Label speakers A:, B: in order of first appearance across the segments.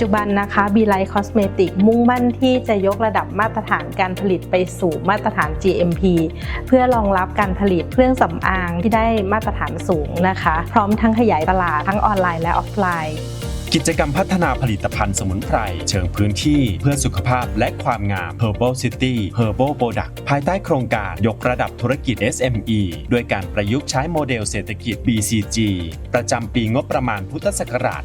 A: จุบันนะคะ b l i g h t Cosmetic มุ่งมั่นที่จะยกระดับมาตรฐานการผลิตไปสู่มาตรฐาน GMP เพื่อรองรับการผลิตเครื่องสำอางที่ได้มาตรฐานสูงนะคะ พร้อมทั้งขยายตลาดทั้งออนไลน์และออฟไลน์
B: กิจกรรมพัฒนาผลิตภัณฑ์สมุนไพร เชิงพื้นที่เพื่อสุขภาพและความงาม Herbal City Herbal Product ภายใต้โครงการยกระดับธุรกิจ SME ด้วยการประยุกต์ใช้โมเดลเศรษฐกิจ BCG ประจำปีงบประมาณพุทธศักราช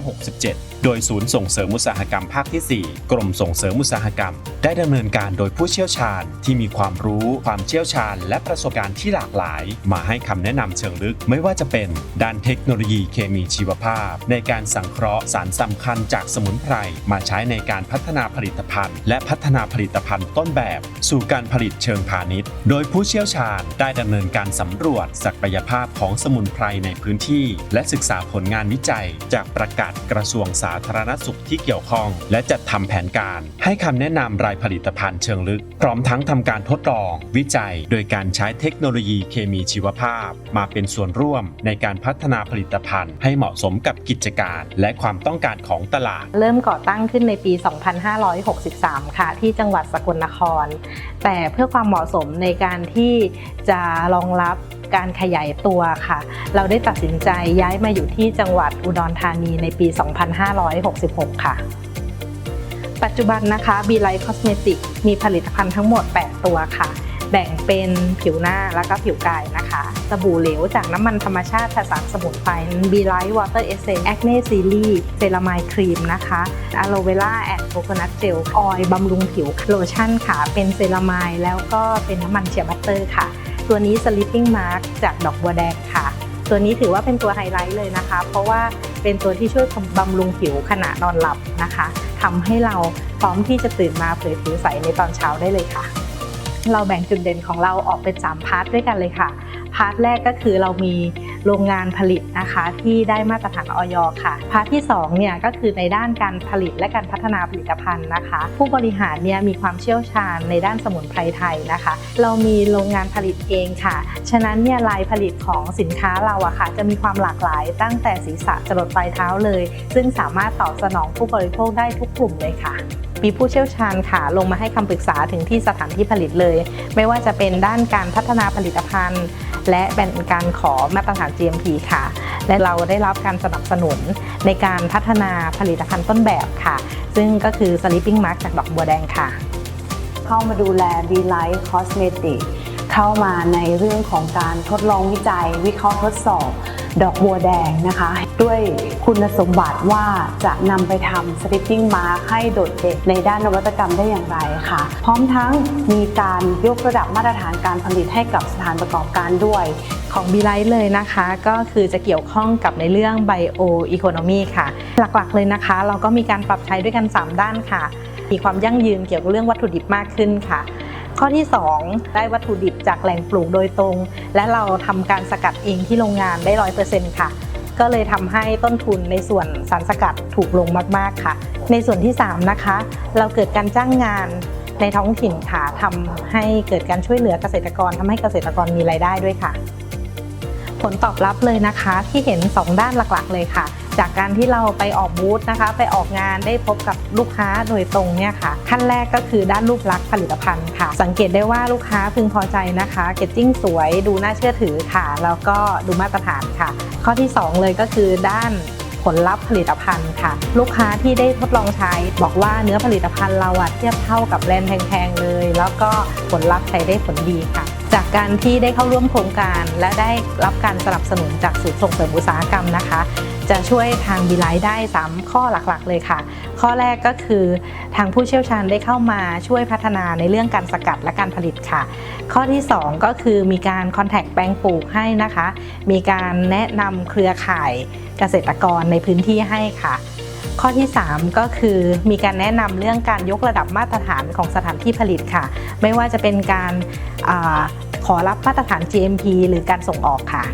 B: 2567 โดยศูนย์ส่งเสริมอุตสาหกรรมภาคที่ 4 กรมส่งเสริมอุตสาหกรรม ได้ดำเนินการโดยผู้เชี่ยวชาญที่มีความรู้ความเชี่ยวชาญ และประสบการณ์ที่หลากหลาย มาให้คำแนะนำเชิงลึก ไม่ว่าจะเป็นด้านเทคโนโลยีเคมีชีวภาพ ในการสังเคราะห์สารสำคัญจากสมุนไพรมาใช้ในการพัฒนาผลิตภัณฑ์ และพัฒนาผลิตภัณฑ์ต้นแบบ สู่การผลิตเชิงพาณิชย์ โดยผู้เชี่ยวชาญได้ดำเนินการสำรวจศักยภาพของสมุนไพรในพื้นที่ และศึกษาผลงานวิจัย จากประกาศกระทรวงสาธารณสุขที่เกี่ยวข้อง และจัดทำแผนการ ให้คำแนะนำรายผลิตภัณฑ์เชิงลึก พร้อมทั้งทำการทดลอง วิจัย โดยการใช้เทคโนโลยีเคมีชีวภาพ มาเป็นส่วนร่วมในการพัฒนาผลิตภัณฑ์ ให้เหมาะสมกับกิจการและความต้องการของตลาด
A: เริ่มก่อตั้งขึ้นในปี 2563 ค่ะ ที่จังหวัดสกลนคร แต่เพื่อความเหมาะสมในการที่จะรองรับการขยายตัวค่ะ เราได้ตัดสินใจย้ายมาอยู่ที่จังหวัดอุดรธานีในปี 2566 ค่ะปัจจุบันนะคะ b l i g h t Cosmetic มีผลิตภัณฑ์ทั้งหมด 8 ตัวค่ะ แบ่งเป็นผิวหน้าแล้วก็ผิวกายนะคะสบู่เหลวจากน้ำมันธรรมชาติผสานสมุนไพร b l i g h t Water Essence Acne Series เซรามายครีมนะคะอะโลเวล่าแอนด์โคโคนัทเจลออยล์บำรุงผิวโลชั่นค่ะ เป็นเซรามายแล้วก็เป็นน้ำมันเชียบัตเตอร์ค่ะ ตัวนี้ Sleeping Mask จากดอกบัวแดงค่ะ ตัวนี้ถือว่าเป็นตัวไฮไลท์เลยนะคะ เพราะว่าเป็นตัวที่ช่วยบำรุงผิวขณะนอนหลับนะคะทำให้เราพร้อมที่จะตื่นมาเผยผิวใสในตอนเช้าได้เลยค่ะ เราแบ่งจุดเด่นของเราออกเป็น 3 พาร์ทด้วยกันเลยค่ะ พาร์ทแรกก็คือเรามีโรงงานผลิตนะคะที่ได้มาตรฐานออยค่ะ พาร์ทที่2เนี่ยก็คือในด้านการผลิตและการพัฒนาผลิตภัณฑ์นะคะ ผู้บริหารเนี่ยมีความเชี่ยวชาญในด้านสมุนไพรไทยนะคะ เรามีโรงงานผลิตเองค่ะ ฉะนั้นเนี่ยลายผลิตของสินค้าเราอะค่ะจะมีความหลากหลายตั้งแต่ศีรษะจรดปลายเท้าเลย ซึ่งสามารถตอบสนองผู้บริโภคได้ทุกกลุ่มเลยค่ะ มีผู้เชี่ยวชาญค่ะลงมาให้คำปรึกษาถึงที่สถานที่ผลิตเลย ไม่ว่าจะเป็นด้านการพัฒนาผลิตภัณฑ์ และเป็นการขอมาตรฐาน GMP ค่ะ และเราได้รับการสนับสนุนในการพัฒนาผลิตภัณฑ์ต้นแบบค่ะ ซึ่งก็คือ Sleeping Mask จากดอกบัวแดงค่ะ
C: เข้ามาดูแล b l i g h t Cosmetic เข้ามาในเรื่องของการทดลองวิจัย วิเคราะห์ทดสอบ ดอกบัวแดงนะคะ ด้วยคุณสมบัติว่าจะนำไปทำ Sleeping Mask ให้โดดเด่นในด้านนวัตกรรมได้อย่างไรค่ะ พร้อมทั้งมีการยกระดับมาตรฐานการผลิตให้กับสถานประกอบการด้วย
A: ของ b ีไลท์เลยนะคะ ก็คือจะเกี่ยวข้องกับในเรื่อง Bio Economy ค่ะ หลักๆเลยนะคะ เราก็มีการปรับใช้ด้วยกัน 3 ด้านค่ะ มีความยั่งยืนเกี่ยวกับเรื่องวัตถุดิบมากขึ้นค่ะ ข้อที่ 2 ได้วัตถุดิบจากแหล่งปลูกโดยตรง และเราทำการสกัดเองที่โรงงานได้ร้อยเปอร์เซ็นต์ค่ะ ก็เลยทำให้ต้นทุนในส่วนสารสกัดถูกลงมากๆค่ะ ในส่วนที่ 3 นะคะ เราเกิดการจ้างงานในท้องถิ่นค่ะทำให้เกิดการช่วยเหลือเกษตรกรทำให้เกษตรกรมีรายได้ด้วยค่ะ ผลตอบรับเลยนะคะที่เห็น 2 ด้านหลักๆ เลยค่ะ จากการที่เราไปออกบูธนะคะ ไปออกงานได้พบกับลูกค้าโดยตรงเนี่ยค่ะขั้นแรกก็คือด้านรูปลักษณ์ผลิตภัณฑ์ค่ะ สังเกตได้ว่าลูกค้าพึงพอใจนะคะเกจจิ้งสวยดูน่าเชื่อถือค่ะ แล้วก็ดูมาตรฐานค่ะ ข้อที่ 2 เลยก็คือด้านผลลัพธ์ผลิตภัณฑ์ค่ะ ลูกค้าที่ได้ทดลองใช้บอกว่าเนื้อผลิตภัณฑ์เราอะเทียบเท่ากับแบรนด์แพงๆเลย แล้วก็ผลลัพธ์ใช้ได้ผลดีค่ะ จากการที่ได้เข้าร่วมโครงการ และได้รับการสนับสนุนจากศูนย์ส่งเสริมอุตสาหกรรมนะคะ จะช่วยทางบีไลท์ได้ 3 ข้อหลักๆ เลยค่ะ ข้อแรกก็คือทางผู้เชี่ยวชาญได้เข้ามาช่วยพัฒนาในเรื่องการสกัดและการผลิตค่ะ ข้อที่ 2 ก็คือมีการคอนแทคแปลงปลูกให้นะคะ มีการแนะนำเครือข่ายเกษตรกรในพื้นที่ให้ค่ะข้อที่ 3 ก็คือมีการแนะนำเรื่องการยกระดับมาตรฐานของสถานที่ผลิตค่ะ ไม่ว่าจะเป็นการ ขอรับมาตรฐาน GMP หรือการส่งออกค่ะ